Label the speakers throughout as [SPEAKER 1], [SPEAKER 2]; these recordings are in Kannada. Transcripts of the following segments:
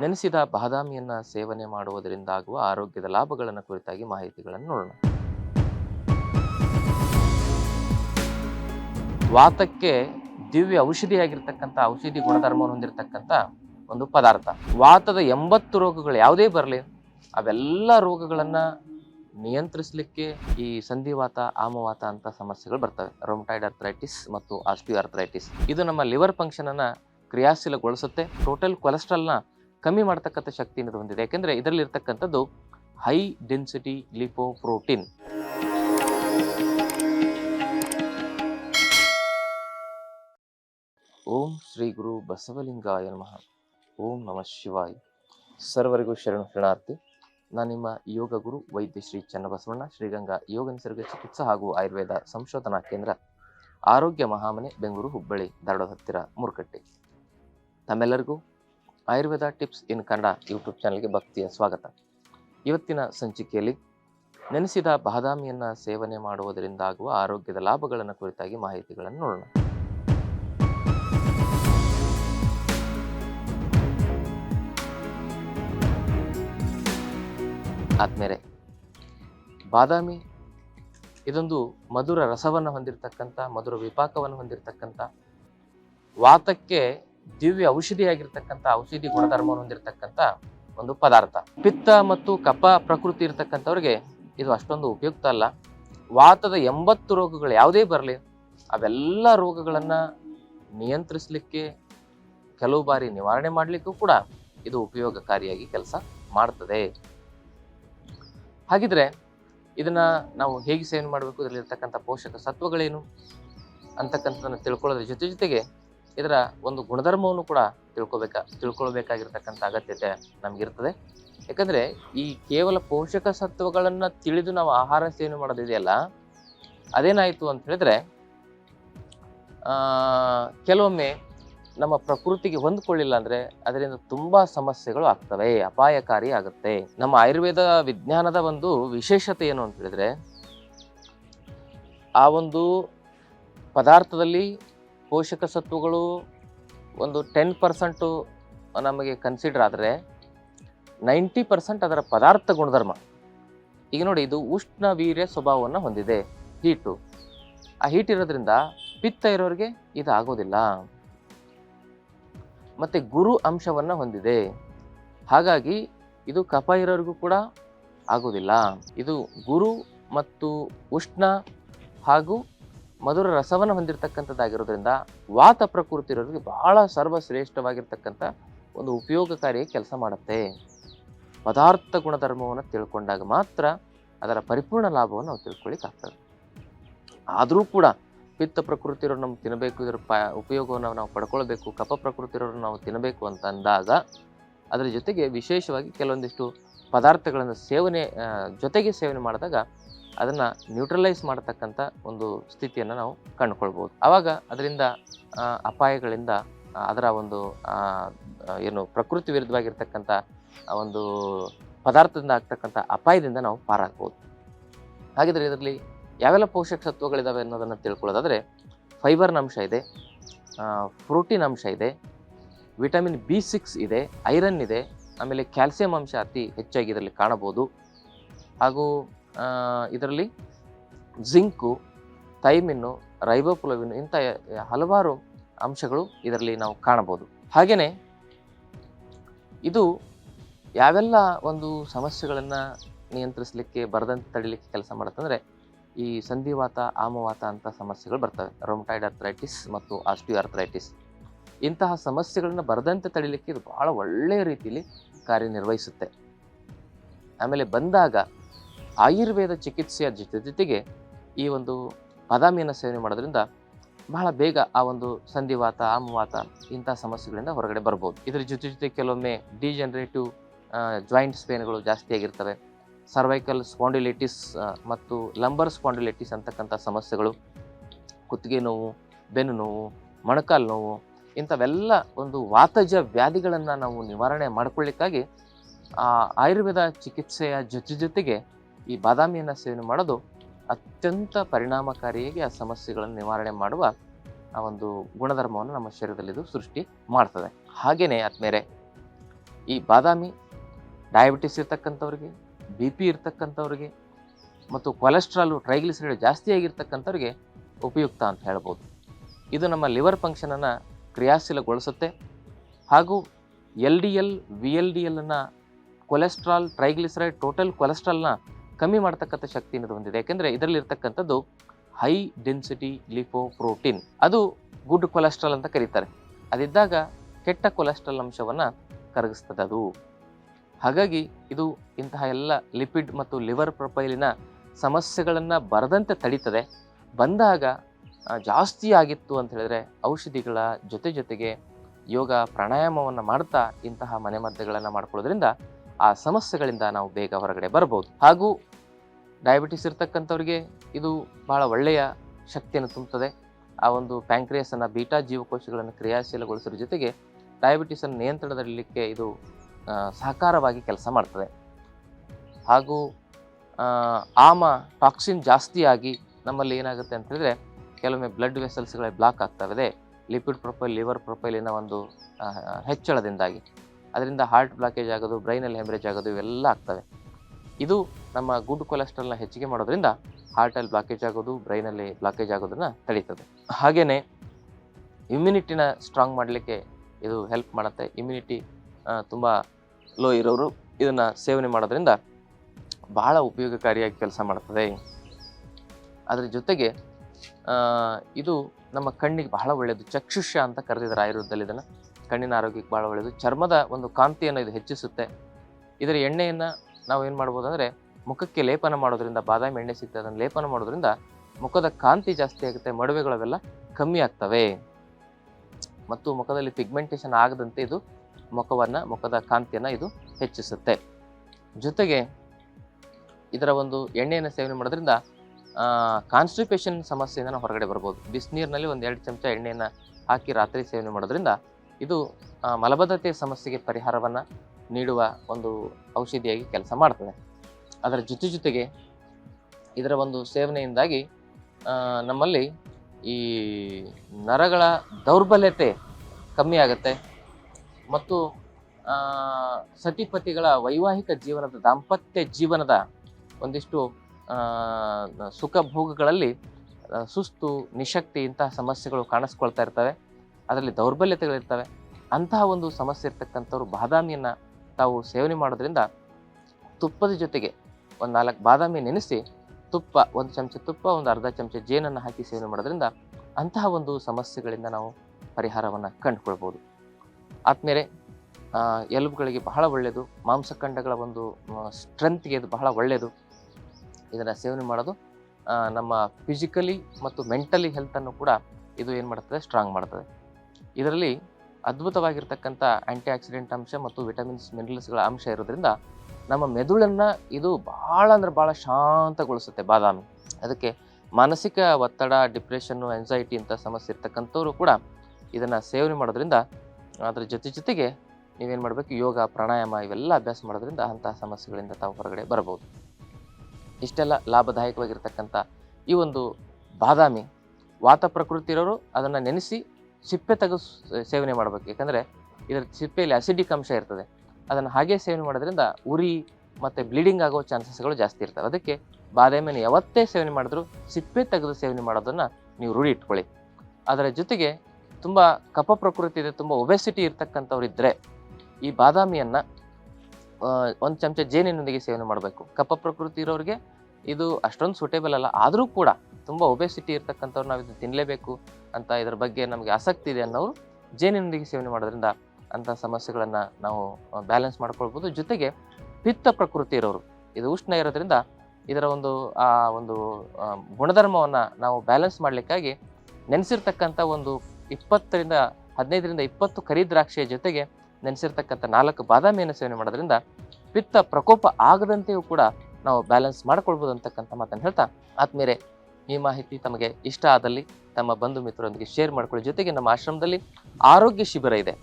[SPEAKER 1] ನೆನೆಸಿದ ಬಾದಾಮಿಯನ್ನ ಸೇವನೆ ಮಾಡುವುದರಿಂದಾಗುವ ಆರೋಗ್ಯದ ಲಾಭಗಳನ್ನು ಕುರಿತಾಗಿ ಮಾಹಿತಿಗಳನ್ನು ನೋಡೋಣ. ವಾತಕ್ಕೆ ದಿವ್ಯ ಔಷಧಿಯಾಗಿರ್ತಕ್ಕಂಥ ಔಷಧಿ ಗುಣಧರ್ಮವನ್ನು ಹೊಂದಿರತಕ್ಕಂಥ ಒಂದು ಪದಾರ್ಥ. ವಾತದ ಎಂಬತ್ತು ರೋಗಗಳು ಯಾವುದೇ ಬರಲಿ, ಅವೆಲ್ಲ ರೋಗಗಳನ್ನ ನಿಯಂತ್ರಿಸಲಿಕ್ಕೆ ಈ ಸಂಧಿವಾತ, ಆಮವಾತ ಅಂತ ಸಮಸ್ಯೆಗಳು ಬರ್ತವೆ. ರೋಮಟೈಡ್ ಅರ್ಥ್ರೈಟಿಸ್ ಮತ್ತು ಆಸ್ಟಿಯೋ ಅರ್ಥರೈಟಿಸ್ ಇದು ನಮ್ಮ ಲಿವರ್ ಫಂಕ್ಷನನ್ನು ಕ್ರಿಯಾಶೀಲಗೊಳಿಸುತ್ತೆ. ಟೋಟಲ್ ಕೊಲೆಸ್ಟ್ರಾಲ್ನ ಕಮ್ಮಿ ಮಾಡ್ತಕ್ಕಂಥ ಇದು ಹೊಂದಿದೆ ಯಾಕೆಂದ್ರೆ ಇದರಲ್ಲಿ ಇರ್ತಕ್ಕಂಥದ್ದು ಹೈ ಡೆನ್ಸಿಟಿ ಲಿಪೋಪ್ರೋಟೀನ್ ಓಂ ಶ್ರೀ ಗುರು ಬಸವಲಿಂಗಾಯ ನಮಃ. ಓಂ ನಮಃ ಶಿವಾಯ. ಸರ್ವರಿಗೂ ಶರಣು ಶರಣಾರ್ಥಿ. ನಾನು ನಿಮ್ಮ ಯೋಗ ಗುರು ವೈದ್ಯ ಶ್ರೀ ಚನ್ನಬಸವಣ್ಣ, ಶ್ರೀಗಂಗಾ ಯೋಗ ನಿಸರ್ಗ ಚಿಕಿತ್ಸಾ ಹಾಗೂ ಆಯುರ್ವೇದ ಸಂಶೋಧನಾ ಕೇಂದ್ರ, ಆರೋಗ್ಯ ಮಹಾಮನೆ, ಬೆಂಗಳೂರು ಹುಬ್ಬಳ್ಳಿ, ಧಾರವಾಡ ಹತ್ತಿರ ಮೂರ್ಕಟ್ಟೆ. ತಮ್ಮೆಲ್ಲರಿಗೂ Ayurveda tips in Kannada YouTube ಚಾನಲ್ಗೆ ಭಕ್ತಿಯ ಸ್ವಾಗತ. ಇವತ್ತಿನ ಸಂಚಿಕೆಯಲ್ಲಿ ನೆನೆಸಿದ ಬಾದಾಮಿಯನ್ನು ಸೇವನೆ ಮಾಡುವುದರಿಂದ ಆಗುವ ಆರೋಗ್ಯದ ಲಾಭಗಳನ್ನು ಕುರಿತಾಗಿ ಮಾಹಿತಿಗಳನ್ನು ನೋಡೋಣ. ಆದ್ಮೇಲೆ ಬಾದಾಮಿ ಇದೊಂದು ಮಧುರ ರಸವನ್ನು ಹೊಂದಿರತಕ್ಕಂಥ, ಮಧುರ ವಿಪಾಕವನ್ನು ಹೊಂದಿರತಕ್ಕಂಥ, ವಾತಕ್ಕೆ ದಿವ್ಯ ಔಷಧಿಯಾಗಿರ್ತಕ್ಕಂಥ ಔಷಧಿ ಗುಣಧರ್ಮವನ್ನು ಹೊಂದಿರತಕ್ಕಂಥ ಒಂದು ಪದಾರ್ಥ. ಪಿತ್ತ ಮತ್ತು ಕಫ ಪ್ರಕೃತಿ ಇರತಕ್ಕಂಥವ್ರಿಗೆ ಇದು ಅಷ್ಟೊಂದು ಉಪಯುಕ್ತ ಅಲ್ಲ. ವಾತದ ಎಂಬತ್ತು ರೋಗಗಳು ಯಾವುದೇ ಬರಲಿ, ಅವೆಲ್ಲ ರೋಗಗಳನ್ನು ನಿಯಂತ್ರಿಸಲಿಕ್ಕೆ ಕೆಲವು ಬಾರಿ ನಿವಾರಣೆ ಮಾಡಲಿಕ್ಕೂ ಕೂಡ ಇದು ಉಪಯೋಗಕಾರಿಯಾಗಿ ಕೆಲಸ ಮಾಡ್ತದೆ. ಹಾಗಿದ್ರೆ ಇದನ್ನ ನಾವು ಹೇಗೆ ಸೇವನೆ ಮಾಡಬೇಕು? ಇದರಲ್ಲಿರ್ತಕ್ಕಂಥ ಪೋಷಕ ಸತ್ವಗಳೇನು ಅಂತಕ್ಕಂಥದ್ದನ್ನು ತಿಳ್ಕೊಳ್ಳೋದ್ರ ಜೊತೆ ಜೊತೆಗೆ ಇದರ ಒಂದು ಗುಣಧರ್ಮವನ್ನು ಕೂಡ ತಿಳ್ಕೊಬೇಕಾ, ತಿಳ್ಕೊಳ್ಬೇಕಾಗಿರ್ತಕ್ಕಂಥ ಅಗತ್ಯತೆ ನಮಗಿರ್ತದೆ. ಯಾಕಂದ್ರೆ ಈ ಕೇವಲ ಪೋಷಕ ಸತ್ವಗಳನ್ನು ತಿಳಿದು ನಾವು ಆಹಾರ ಸೇವನೆ ಮಾಡೋದಿದೆಯಲ್ಲ, ಅದೇನಾಯ್ತು ಅಂತ ಹೇಳಿದ್ರೆ ಕೆಲವೊಮ್ಮೆ ನಮ್ಮ ಪ್ರಕೃತಿಗೆ ಹೊಂದ್ಕೊಳ್ಳಿಲ್ಲ ಅಂದ್ರೆ ಅದರಿಂದ ತುಂಬಾ ಸಮಸ್ಯೆಗಳು ಆಗ್ತವೆ, ಅಪಾಯಕಾರಿ ಆಗುತ್ತೆ. ನಮ್ಮ ಆಯುರ್ವೇದ ವಿಜ್ಞಾನದ ಒಂದು ವಿಶೇಷತೆ ಏನು ಅಂತ ಹೇಳಿದ್ರೆ, ಆ ಒಂದು ಪದಾರ್ಥದಲ್ಲಿ ಪೋಷಕ ಸತ್ವಗಳು ಒಂದು ಟೆನ್ ಪರ್ಸೆಂಟು ನಮಗೆ ಕನ್ಸಿಡರ್ ಆದರೆ ನೈಂಟಿ ಪರ್ಸೆಂಟ್ ಅದರ ಪದಾರ್ಥ ಗುಣಧರ್ಮ. ಈಗ ನೋಡಿ, ಇದು ಉಷ್ಣ ವೀರ್ಯ ಸ್ವಭಾವವನ್ನು ಹೊಂದಿದೆ. ಹೀಟು ಆ ಹೀಟ್ ಇರೋದ್ರಿಂದ ಪಿತ್ತ ಇರೋರಿಗೆ ಇದು ಆಗೋದಿಲ್ಲ ಮತ್ತು ಗುರು ಅಂಶವನ್ನು ಹೊಂದಿದೆ. ಹಾಗಾಗಿ ಇದು ಕಫ ಇರೋರಿಗೂ ಕೂಡ ಆಗೋದಿಲ್ಲ. ಇದು ಗುರು ಮತ್ತು ಉಷ್ಣ ಹಾಗೂ ಮಧುರ ರಸವನ್ನು ಹೊಂದಿರತಕ್ಕಂಥದ್ದಾಗಿರೋದ್ರಿಂದ ವಾತ ಪ್ರಕೃತಿ ಇರೋರಿಗೆ ಬಹಳ ಸರ್ವಶ್ರೇಷ್ಠವಾಗಿರ್ತಕ್ಕಂಥ ಒಂದು ಉಪಯೋಗಕಾರಿ ಕೆಲಸ ಮಾಡುತ್ತೆ. ಪದಾರ್ಥ ಗುಣಧರ್ಮವನ್ನು ತಿಳ್ಕೊಂಡಾಗ ಮಾತ್ರ ಅದರ ಪರಿಪೂರ್ಣ ಲಾಭವನ್ನು ನಾವು ತಿಳ್ಕೊಳ್ಳಿಕ್ಕಾಗ್ತದೆ ಆದರೂ ಕೂಡ ಪಿತ್ತ ಪ್ರಕೃತಿ ಇರೋರು ನಮ್ಗೆ ತಿನ್ನಬೇಕು ಇದರ ಪ, ಉಪಯೋಗವನ್ನು ನಾವು ಪಡ್ಕೊಳ್ಬೇಕು, ಕಫ ಪ್ರಕೃತಿ ಇರೋರು ನಾವು ತಿನ್ನಬೇಕು ಅಂತ ಅಂದಾಗ ಅದರ ಜೊತೆಗೆ ವಿಶೇಷವಾಗಿ ಕೆಲವೊಂದಿಷ್ಟು ಪದಾರ್ಥಗಳನ್ನು ಸೇವನೆ ಜೊತೆಗೆ ಸೇವನೆ ಮಾಡಿದಾಗ ಅದನ್ನು ನ್ಯೂಟ್ರಲೈಸ್ ಮಾಡತಕ್ಕಂಥ ಒಂದು ಸ್ಥಿತಿಯನ್ನು ನಾವು ಕಂಡುಕೊಳ್ಬೋದು. ಆವಾಗ ಅದರಿಂದ ಅಪಾಯಗಳಿಂದ ಅದರ ಒಂದು ಏನು ಪ್ರಕೃತಿ ವಿರುದ್ಧವಾಗಿರ್ತಕ್ಕಂಥ ಒಂದು ಪದಾರ್ಥದಿಂದ ಆಗ್ತಕ್ಕಂಥ ಅಪಾಯದಿಂದ ನಾವು ಪಾರಾಗ್ಬೋದು. ಹಾಗಿದ್ರೆ ಇದರಲ್ಲಿ ಯಾವೆಲ್ಲ ಪೋಷಕ ಸತ್ವಗಳಿದ್ದಾವೆ ಅನ್ನೋದನ್ನು ತಿಳ್ಕೊಳ್ಳೋದಾದರೆ, ಫೈಬರ್ನ ಅಂಶ ಇದೆ ಪ್ರೋಟೀನ್ ಅಂಶ ಇದೆ, ವಿಟಮಿನ್ ಬಿ ಸಿಕ್ಸ್ ಇದೆ, ಐರನ್ ಇದೆ, ಆಮೇಲೆ ಕ್ಯಾಲ್ಸಿಯಂ ಅಂಶ ಅತಿ ಹೆಚ್ಚಾಗಿ ಇದರಲ್ಲಿ ಕಾಣಬಹುದು ಹಾಗೂ ಇದರಲ್ಲಿ ಜಿಂಕು, ಥೈಮಿನ್ನು ರೈಬೋಪ್ಲವಿನ್ ಇಂಥ ಹಲವಾರು ಅಂಶಗಳು ಇದರಲ್ಲಿ ನಾವು ಕಾಣಬಹುದು. ಹಾಗೆಯೇ ಇದು ಯಾವೆಲ್ಲ ಒಂದು ಸಮಸ್ಯೆಗಳನ್ನು ನಿಯಂತ್ರಿಸಲಿಕ್ಕೆ, ಬರದಂತೆ ತಡಿಲಿಕ್ಕೆ ಕೆಲಸ ಮಾಡುತ್ತಂದರೆ, ಈ ಸಂಧಿವಾತ, ಆಮವಾತ ಅಂತ ಸಮಸ್ಯೆಗಳು ಬರ್ತವೆ. ರೊಮಟಾಯ್ಡ್ ಅರ್ಥರೈಟಿಸ್ ಮತ್ತು ಆಸ್ಟಿಯೋ ಅರ್ಥರೈಟಿಸ್ ಇಂತಹ ಸಮಸ್ಯೆಗಳನ್ನು ಬರದಂತೆ ತಡಿಲಿಕ್ಕೆ ಇದು ಭಾಳ ಒಳ್ಳೆಯ ರೀತಿಯಲ್ಲಿ ಕಾರ್ಯನಿರ್ವಹಿಸುತ್ತೆ. ಆಮೇಲೆ ಬಂದಾಗ ಆಯುರ್ವೇದ ಚಿಕಿತ್ಸೆಯ ಜೊತೆ ಜೊತೆಗೆ ಈ ಒಂದು ಬಾದಾಮಿಯನ್ನು ಸೇವನೆ ಮಾಡೋದ್ರಿಂದ ಬಹಳ ಬೇಗ ಆ ಒಂದು ಸಂಧಿವಾತ, ಆಮವಾತ ಇಂಥ ಸಮಸ್ಯೆಗಳಿಂದ ಹೊರಗಡೆ ಬರ್ಬೋದು. ಇದ್ರ ಜೊತೆ ಜೊತೆ ಕೆಲವೊಮ್ಮೆ ಡಿಜನರೇಟಿವ್ ಜಾಯಿಂಟ್ಸ್ ಪೇನ್ಗಳು ಜಾಸ್ತಿ ಆಗಿರ್ತವೆ. ಸರ್ವೈಕಲ್ ಸ್ಪಾಂಡಿಲೈಟಿಸ್ ಮತ್ತು ಲಂಬರ್ ಸ್ಪಾಂಡಿಲೈಟಿಸ್ ಅಂತಕ್ಕಂಥ ಸಮಸ್ಯೆಗಳು, ಕುತ್ತಿಗೆ ನೋವು, ಬೆನ್ನು ನೋವು, ಮೊಣಕಾಲು ನೋವು, ಇಂಥವೆಲ್ಲ ಒಂದು ವಾತಜ ವ್ಯಾಧಿಗಳನ್ನು ನಾವು ನಿವಾರಣೆ ಮಾಡಿಕೊಳ್ಳಿಕ್ಕಾಗಿ ಆಯುರ್ವೇದ ಚಿಕಿತ್ಸೆಯ ಜೊತೆ ಜೊತೆಗೆ ಈ ಬಾದಾಮಿಯನ್ನು ಸೇವನೆ ಮಾಡೋದು ಅತ್ಯಂತ ಪರಿಣಾಮಕಾರಿಯಾಗಿ ಆ ಸಮಸ್ಯೆಗಳನ್ನು ನಿವಾರಣೆ ಮಾಡುವ ಆ ಒಂದು ಗುಣಧರ್ಮವನ್ನು ನಮ್ಮ ಶರೀರದಲ್ಲಿ ಇದು ಸೃಷ್ಟಿ ಮಾಡ್ತದೆ. ಹಾಗೆಯೇ ಆದ್ಮೇಲೆ ಈ ಬಾದಾಮಿ ಡಯಾಬಿಟಿಸ್ ಇರ್ತಕ್ಕಂಥವ್ರಿಗೆ ಬಿ ಪಿ ಇರ್ತಕ್ಕಂಥವ್ರಿಗೆ ಮತ್ತು ಕೊಲೆಸ್ಟ್ರಾಲು, ಟ್ರೈಗ್ಲಿಸರೈಡ್ ಜಾಸ್ತಿ ಆಗಿರ್ತಕ್ಕಂಥವ್ರಿಗೆ ಉಪಯುಕ್ತ ಅಂತ ಹೇಳ್ಬೋದು. ಇದು ನಮ್ಮ ಲಿವರ್ ಫಂಕ್ಷನನ್ನು ಕ್ರಿಯಾಶೀಲಗೊಳಿಸುತ್ತೆ. ಹಾಗೂ L D L, V L D ಎಲ್ನ cholesterol, triglyceride, total ಕೊಲೆಸ್ಟ್ರಾಲ್ನ ಕಮ್ಮಿ ಮಾಡ್ತಕ್ಕಂಥ ಶಕ್ತಿಯನ್ನು ಅನ್ನೋದು ಹೊಂದಿದೆ ಯಾಕೆಂದರೆ ಇದರಲ್ಲಿ ಇರ್ತಕ್ಕಂಥದ್ದು ಹೈ ಡೆನ್ಸಿಟಿ ಲಿಪೋಪ್ರೋಟೀನ್ ಅದು ಗುಡ್ ಕೊಲೆಸ್ಟ್ರಾಲ್ ಅಂತ ಕರೀತಾರೆ. ಅದಿದ್ದಾಗ ಕೆಟ್ಟ ಕೊಲೆಸ್ಟ್ರಾಲ್ ಅಂಶವನ್ನು ಕರಗಿಸ್ತದೆ ಅದು ಹಾಗಾಗಿ ಇದು ಇಂತಹ ಎಲ್ಲ ಲಿಪಿಡ್ ಮತ್ತು ಲಿವರ್ ಪ್ರೊಫೈಲಿನ ಸಮಸ್ಯೆಗಳನ್ನು ಬರದಂತೆ ತಡೀತದೆ. ಬಂದಾಗ ಜಾಸ್ತಿ ಆಗಿತ್ತು ಅಂತ ಹೇಳಿದ್ರೆ ಔಷಧಿಗಳ ಜೊತೆ ಜೊತೆಗೆ ಯೋಗ ಪ್ರಾಣಾಯಾಮವನ್ನು ಮಾಡ್ತಾ ಇಂತಹ ಮನೆಮದ್ದುಗಳನ್ನು ಮಾಡ್ಕೊಳ್ಳೋದ್ರಿಂದ ಆ ಸಮಸ್ಯೆಗಳಿಂದ ನಾವು ಬೇಗ ಹೊರಗಡೆ ಬರಬಹುದು ಹಾಗೂ ಡಯಾಬಿಟಿಸ್ ಇರತಕ್ಕಂಥವ್ರಿಗೆ ಇದು ಬಹಳ ಒಳ್ಳೆಯ ಶಕ್ತಿಯನ್ನು ತುಂಬುತ್ತದೆ. ಆ ಒಂದು ಪ್ಯಾಂಕ್ರಿಯಸನ್ನು ಬೀಟಾ ಜೀವಕೋಶಗಳನ್ನು ಕ್ರಿಯಾಶೀಲಗೊಳಿಸೋದ್ರ ಜೊತೆಗೆ ಡಯಾಬಿಟಿಸನ್ನು ನಿಯಂತ್ರಣದಲ್ಲಿಕ್ಕೆ ಇದು ಸಹಕಾರವಾಗಿ ಕೆಲಸ ಮಾಡ್ತದೆ. ಹಾಗೂ ಆಮ ಟಾಕ್ಸಿನ್ ಜಾಸ್ತಿಯಾಗಿ ನಮ್ಮಲ್ಲಿ ಏನಾಗುತ್ತೆ ಅಂತ ಕೆಲವೊಮ್ಮೆ ಬ್ಲಡ್ ವೆಸಲ್ಸ್ಗಳೇ ಬ್ಲಾಕ್ ಆಗ್ತವೆ ಲಿಪಿಡ್ ಪ್ರೊಫೈಲ್ ಲಿವರ್ ಪ್ರೊಫೈಲಿನ ಒಂದು ಹೆಚ್ಚಳದಿಂದಾಗಿ. ಅದರಿಂದ ಹಾರ್ಟ್ ಬ್ಲಾಕೇಜ್ ಆಗೋದು ಬ್ರೈನಲ್ಲಿ ಹೆಮ್ರೇಜ್ ಆಗೋದು ಇವೆಲ್ಲ ಆಗ್ತವೆ. ಇದು ನಮ್ಮ ಗುಡ್ ಕೊಲೆಸ್ಟ್ರಾಲ್ನ ಹೆಚ್ಚಿಗೆ ಮಾಡೋದ್ರಿಂದ ಹಾರ್ಟಲ್ಲಿ ಬ್ಲಾಕೇಜ್ ಆಗೋದು ಬ್ರೈನಲ್ಲಿ ಬ್ಲಾಕೇಜ್ ಆಗೋದನ್ನು ತಡೀತದೆ. ಹಾಗೆಯೇ ಇಮ್ಯುನಿಟಿನ ಸ್ಟ್ರಾಂಗ್ ಮಾಡಲಿಕ್ಕೆ ಇದು ಹೆಲ್ಪ್ ಮಾಡುತ್ತೆ. ಇಮ್ಯುನಿಟಿ ತುಂಬ ಲೋ ಇರೋರು ಇದನ್ನು ಸೇವನೆ ಮಾಡೋದ್ರಿಂದ ಬಹಳ ಉಪಯೋಗಕಾರಿಯಾಗಿ ಕೆಲಸ ಮಾಡ್ತದೆ. ಅದರ ಜೊತೆಗೆ ಇದು ನಮ್ಮ ಕಣ್ಣಿಗೆ ಬಹಳ ಒಳ್ಳೆಯದು ಚಕ್ಷುಷ್ಯ ಅಂತ ಕರೆದಿದ್ದಾರೆ ಆಯುರ್ವೇದದಲ್ಲಿ ಇದನ್ನು. ಕಣ್ಣಿನ ಆರೋಗ್ಯಕ್ಕೆ ಭಾಳ ಒಳ್ಳೆಯದು ಚರ್ಮದ ಒಂದು ಕಾಂತಿಯನ್ನು ಇದು ಹೆಚ್ಚಿಸುತ್ತೆ. ಇದರ ಎಣ್ಣೆಯನ್ನು ನಾವು ಏನು ಮಾಡ್ಬೋದು ಅಂದರೆ ಮುಖಕ್ಕೆ ಲೇಪನ ಮಾಡೋದ್ರಿಂದ, ಬಾದಾಮಿ ಎಣ್ಣೆ ಸಿಗ್ತದೆ, ಅದನ್ನು ಲೇಪನ ಮಾಡೋದ್ರಿಂದ ಮುಖದ ಕಾಂತಿ ಜಾಸ್ತಿ ಆಗುತ್ತೆ, ಮಡುವೆಗಳವೆಲ್ಲ ಕಮ್ಮಿ ಆಗ್ತವೆ. ಮತ್ತು ಮುಖದಲ್ಲಿ ಪಿಗ್ಮೆಂಟೇಷನ್ ಆಗದಂತೆ ಇದು ಮುಖವನ್ನು, ಮುಖದ ಕಾಂತಿಯನ್ನು ಇದು ಹೆಚ್ಚಿಸುತ್ತೆ. ಜೊತೆಗೆ ಇದರ ಒಂದು ಎಣ್ಣೆಯನ್ನು ಸೇವನೆ ಮಾಡೋದ್ರಿಂದ ಕಾನ್ಸ್ಟಿಪೇಷನ್ ಸಮಸ್ಯೆಯಿಂದ ನಾವು ಹೊರಗಡೆ ಬರ್ಬೋದು. ಬಿಸಿನೀರಿನಲ್ಲಿ ಒಂದು ಎರಡು ಚಮಚ ಎಣ್ಣೆಯನ್ನು ಹಾಕಿ ರಾತ್ರಿ ಸೇವನೆ ಮಾಡೋದ್ರಿಂದ ಇದು ಮಲಬದ್ಧತೆ ಸಮಸ್ಯೆಗೆ ಪರಿಹಾರವನ್ನು ನೀಡುವ ಒಂದು ಔಷಧಿಯಾಗಿ ಕೆಲಸ ಮಾಡ್ತದೆ. ಅದರ ಜೊತೆ ಜೊತೆಗೆ ಇದರ ಒಂದು ಸೇವನೆಯಿಂದಾಗಿ ನಮ್ಮಲ್ಲಿ ಈ ನರಗಳ ದೌರ್ಬಲ್ಯತೆ ಕಮ್ಮಿ ಆಗುತ್ತೆ ಮತ್ತು ಸತಿಪತಿಗಳ ವೈವಾಹಿಕ ಜೀವನದ ದಾಂಪತ್ಯ ಜೀವನದ ಒಂದಿಷ್ಟು ಸುಖ ಭೋಗಗಳಲ್ಲಿ ಸುಸ್ತು, ನಿಶಕ್ತಿ ಇಂತಹ ಸಮಸ್ಯೆಗಳು ಕಾಣಿಸ್ಕೊಳ್ತಾ ಇರ್ತವೆ. ಅದರಲ್ಲಿ ದೌರ್ಬಲ್ಯತೆಗಳಿರ್ತವೆ. ಅಂತಹ ಒಂದು ಸಮಸ್ಯೆ ಇರ್ತಕ್ಕಂಥವ್ರು ಬಾದಾಮಿಯನ್ನು ತಾವು ಸೇವನೆ ಮಾಡೋದ್ರಿಂದ ತುಪ್ಪದ ಜೊತೆಗೆ ಒಂದು ನಾಲ್ಕು ಬಾದಾಮಿ ನೆನೆಸಿ ತುಪ್ಪ, ಒಂದು ಚಮಚ ತುಪ್ಪ, ಒಂದು ಅರ್ಧ ಚಮಚ ಜೇನನ್ನು ಹಾಕಿ ಸೇವನೆ ಮಾಡೋದ್ರಿಂದ ಅಂತಹ ಒಂದು ಸಮಸ್ಯೆಗಳಿಂದ ನಾವು ಪರಿಹಾರವನ್ನು ಕಂಡುಕೊಳ್ಬೋದು. ಆದ್ಮೇಲೆ ಎಲುಬುಗಳಿಗೆ ಬಹಳ ಒಳ್ಳೆಯದು ಮಾಂಸಖಂಡಗಳ ಒಂದು ಸ್ಟ್ರೆಂತ್ಗೆ ಇದು ಬಹಳ ಒಳ್ಳೆಯದು ಇದನ್ನು ಸೇವನೆ ಮಾಡೋದು ನಮ್ಮ ಫಿಸಿಕಲಿ ಮತ್ತು ಮೆಂಟಲಿ ಹೆಲ್ತನ್ನು ಕೂಡ ಇದು ಏನು ಮಾಡ್ತದೆ ಸ್ಟ್ರಾಂಗ್ ಮಾಡ್ತದೆ. ಇದರಲ್ಲಿ ಅದ್ಭುತವಾಗಿರ್ತಕ್ಕಂಥ ಆ್ಯಂಟಿ ಆಕ್ಸಿಡೆಂಟ್ ಅಂಶ ಮತ್ತು ವಿಟಮಿನ್ಸ್ ಮಿನರಲ್ಸ್ಗಳ ಅಂಶ ಇರೋದ್ರಿಂದ ನಮ್ಮ ಮೆದುಳನ್ನು ಇದು ಭಾಳ ಅಂದರೆ ಭಾಳ ಶಾಂತಗೊಳಿಸುತ್ತೆ ಬಾದಾಮಿ. ಅದಕ್ಕೆ ಮಾನಸಿಕ ಒತ್ತಡ ಡಿಪ್ರೆಷನ್ನು ಎಂಜೈಟಿ ಇಂಥ ಸಮಸ್ಯೆ ಇರ್ತಕ್ಕಂಥವ್ರು ಕೂಡ ಇದನ್ನು ಸೇವನೆ ಮಾಡೋದ್ರಿಂದ ಅದರ ಜೊತೆ ಜೊತೆಗೆ ನೀವೇನು ಮಾಡಬೇಕು, ಯೋಗ, ಪ್ರಾಣಾಯಾಮ ಇವೆಲ್ಲ ಅಭ್ಯಾಸ ಮಾಡೋದ್ರಿಂದ ಅಂತಹ ಸಮಸ್ಯೆಗಳಿಂದ ತಾವು ಹೊರಗಡೆ ಬರಬಹುದು. ಇಷ್ಟೆಲ್ಲ ಲಾಭದಾಯಕವಾಗಿರ್ತಕ್ಕಂಥ ಈ ಒಂದು ಬಾದಾಮಿ ವಾತ ಪ್ರಕೃತಿ ಇರೋರು ಅದನ್ನು ನೆನೆಸಿ ಸಿಪ್ಪೆ ತೆಗೆದು ಸೇವನೆ ಮಾಡಬೇಕು. ಯಾಕಂದರೆ ಇದರ ಸಿಪ್ಪೆಯಲ್ಲಿ ಅಸಿಡಿಕ್ ಅಂಶ ಇರ್ತದೆ. ಅದನ್ನು ಹಾಗೆ ಸೇವನೆ ಮಾಡೋದ್ರಿಂದ ಉರಿ ಮತ್ತು ಬ್ಲೀಡಿಂಗ್ ಆಗೋ ಚಾನ್ಸಸ್ಗಳು ಜಾಸ್ತಿ ಇರ್ತವೆ. ಅದಕ್ಕೆ ಬಾದಾಮಿಯನ್ನು ಯಾವತ್ತೇ ಸೇವನೆ ಮಾಡಿದ್ರು ಸಿಪ್ಪೆ ತೆಗೆದು ಸೇವನೆ ಮಾಡೋದನ್ನು ನೀವು ರೂಢಿ ಇಟ್ಕೊಳ್ಳಿ. ಅದರ ಜೊತೆಗೆ ತುಂಬ ಕಪ ಪ್ರಕೃತಿ ಇದೆ, ತುಂಬ ಒಬೆಸಿಟಿ ಇರ್ತಕ್ಕಂಥವ್ರು ಇದ್ದರೆ ಈ ಬಾದಾಮಿಯನ್ನು ಒಂದು ಚಮಚ ಜೇನಿನೊಂದಿಗೆ ಸೇವನೆ ಮಾಡಬೇಕು. ಕಪ್ಪ ಪ್ರಕೃತಿ ಇರೋರಿಗೆ ಇದು ಅಷ್ಟೊಂದು ಸೂಟೇಬಲ್ ಅಲ್ಲ. ಆದರೂ ಕೂಡ ತುಂಬ ಒಬೆಸಿಟಿ ಇರ್ತಕ್ಕಂಥವ್ರು ನಾವು ಇದು ತಿನ್ನಲೇಬೇಕು ಅಂತ ಇದರ ಬಗ್ಗೆ ನಮಗೆ ಆಸಕ್ತಿ ಇದೆ ಅನ್ನೋರು ಜೇನಿನೊಂದಿಗೆ ಸೇವನೆ ಮಾಡೋದ್ರಿಂದ ಅಂಥ ಸಮಸ್ಯೆಗಳನ್ನು ನಾವು ಬ್ಯಾಲೆನ್ಸ್ ಮಾಡ್ಕೊಳ್ಬೋದು. ಜೊತೆಗೆ ಪಿತ್ತ ಪ್ರಕೃತಿ ಇರೋರು, ಇದು ಉಷ್ಣ ಇರೋದ್ರಿಂದ ಇದರ ಒಂದು, ಆ, ಒಂದು ಗುಣಧರ್ಮವನ್ನು ನಾವು ಬ್ಯಾಲೆನ್ಸ್ ಮಾಡಲಿಕ್ಕಾಗಿ ನೆನೆಸಿರ್ತಕ್ಕಂಥ ಒಂದು ಇಪ್ಪತ್ತರಿಂದ ಹದಿನೈದರಿಂದ ಇಪ್ಪತ್ತು ಕರಿ ದ್ರಾಕ್ಷಿಯ ಜೊತೆಗೆ ನೆನೆಸಿರ್ತಕ್ಕಂಥ ನಾಲ್ಕು ಬಾದಾಮಿಯನ್ನು ಸೇವನೆ ಮಾಡೋದ್ರಿಂದ ಪಿತ್ತ ಪ್ರಕೋಪ ಆಗದಂತೆಯೂ ಕೂಡ ನಾವು ಬ್ಯಾಲೆನ್ಸ್ ಮಾಡ್ಕೊಳ್ಬೋದು ಅಂತಕ್ಕಂಥ ಮಾತನ್ನು ಹೇಳ್ತಾ ಆದ್ಮೇಲೆ ಈ ಮಾಹಿತಿ ತಮಗೆ ಇಷ್ಟ ಆದಲ್ಲಿ ತಮ್ಮ ಬಂಧು ಮಿತ್ರರೊಂದಿಗೆ ಶೇರ್ ಮಾಡ್ಕೊಳ್ಳಿ. ಜೊತೆಗೆ ನಮ್ಮ ಆಶ್ರಮದಲ್ಲಿ ಆರೋಗ್ಯ ಶಿಬಿರ ಇದೆ.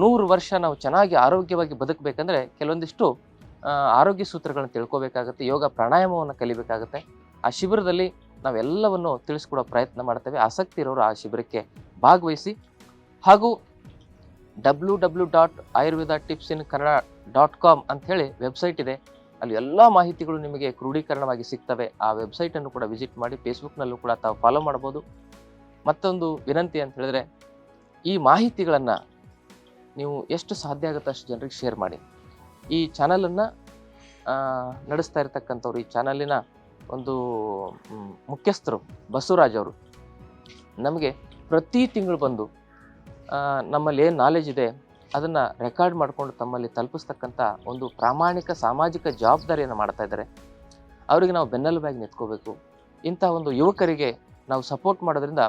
[SPEAKER 1] ನೂರು ವರ್ಷ ನಾವು ಚೆನ್ನಾಗಿ ಆರೋಗ್ಯವಾಗಿ ಬದುಕಬೇಕಂದ್ರೆ ಕೆಲವೊಂದಿಷ್ಟು ಆರೋಗ್ಯ ಸೂತ್ರಗಳನ್ನು ತಿಳ್ಕೊಬೇಕಾಗುತ್ತೆ, ಯೋಗ ಪ್ರಾಣಾಯಾಮವನ್ನು ಕಲಿಬೇಕಾಗುತ್ತೆ. ಆ ಶಿಬಿರದಲ್ಲಿ ನಾವೆಲ್ಲವನ್ನು ತಿಳಿಸ್ಕೊಡೋ ಪ್ರಯತ್ನ ಮಾಡ್ತೇವೆ. ಆಸಕ್ತಿ ಇರೋರು ಆ ಶಿಬಿರಕ್ಕೆ ಭಾಗವಹಿಸಿ. ಹಾಗೂ W W dot Ayurveda tips in Kannada dot com ಅಂಥೇಳಿ ವೆಬ್ಸೈಟ್ ಇದೆ. ಅಲ್ಲಿ ಎಲ್ಲ ಮಾಹಿತಿಗಳು ನಿಮಗೆ ಕ್ರೋಢೀಕರಣವಾಗಿ ಸಿಗ್ತವೆ. ಆ ವೆಬ್ಸೈಟನ್ನು ಕೂಡ ವಿಸಿಟ್ ಮಾಡಿ ಫೇಸ್ಬುಕ್ನಲ್ಲೂ ಕೂಡ ತಾವು ಫಾಲೋ ಮಾಡ್ಬೋದು ಮತ್ತೊಂದು ವಿನಂತಿ ಅಂತ ಹೇಳಿದ್ರೆ, ಈ ಮಾಹಿತಿಗಳನ್ನು ನೀವು ಎಷ್ಟು ಸಾಧ್ಯ ಆಗುತ್ತೆ ಅಷ್ಟು ಜನರಿಗೆ ಶೇರ್ ಮಾಡಿ. ಈ ಚಾನಲನ್ನು ನಡೆಸ್ತಾ ಇರತಕ್ಕಂಥವ್ರು, ಈ ಚಾನಲಿನ ಒಂದು ಮುಖ್ಯಸ್ಥರು ಬಸವರಾಜ್ ಅವರು, ನಮಗೆ ಪ್ರತಿ ತಿಂಗಳು ಬಂದು ನಮ್ಮಲ್ಲಿ ಏನು ನಾಲೆಜ್ ಇದೆ ಅದನ್ನು ರೆಕಾರ್ಡ್ ಮಾಡಿಕೊಂಡು ತಮ್ಮಲ್ಲಿ ತಲುಪಿಸ್ತಕ್ಕಂಥ ಒಂದು ಪ್ರಾಮಾಣಿಕ ಸಾಮಾಜಿಕ ಜವಾಬ್ದಾರಿಯನ್ನು ಮಾಡ್ತಾ ಇದ್ದಾರೆ. ಅವರಿಗೆ ನಾವು ಬೆನ್ನೆಲುಬಾಗಿ ನಿಂತ್ಕೋಬೇಕು. ಇಂಥ ಒಂದು ಯುವಕರಿಗೆ ನಾವು ಸಪೋರ್ಟ್ ಮಾಡೋದ್ರಿಂದ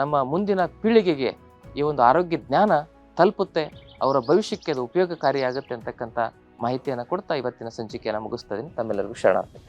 [SPEAKER 1] ನಮ್ಮ ಮುಂದಿನ ಪೀಳಿಗೆಗೆ ಈ ಒಂದು ಆರೋಗ್ಯ ಜ್ಞಾನ ತಲುಪುತ್ತೆ, ಅವರ ಭವಿಷ್ಯಕ್ಕೆ ಅದು ಉಪಯೋಗಕಾರಿಯಾಗುತ್ತೆ ಅಂತಕ್ಕಂಥ ಮಾಹಿತಿಯನ್ನು ಕೊಡ್ತಾ ಇವತ್ತಿನ ಸಂಚಿಕೆಯನ್ನು ಮುಗಿಸ್ತಾ ಇದ್ದೀನಿ ತಮ್ಮೆಲ್ಲರಿಗೂ ಶರಣಾರ್ಥಿ.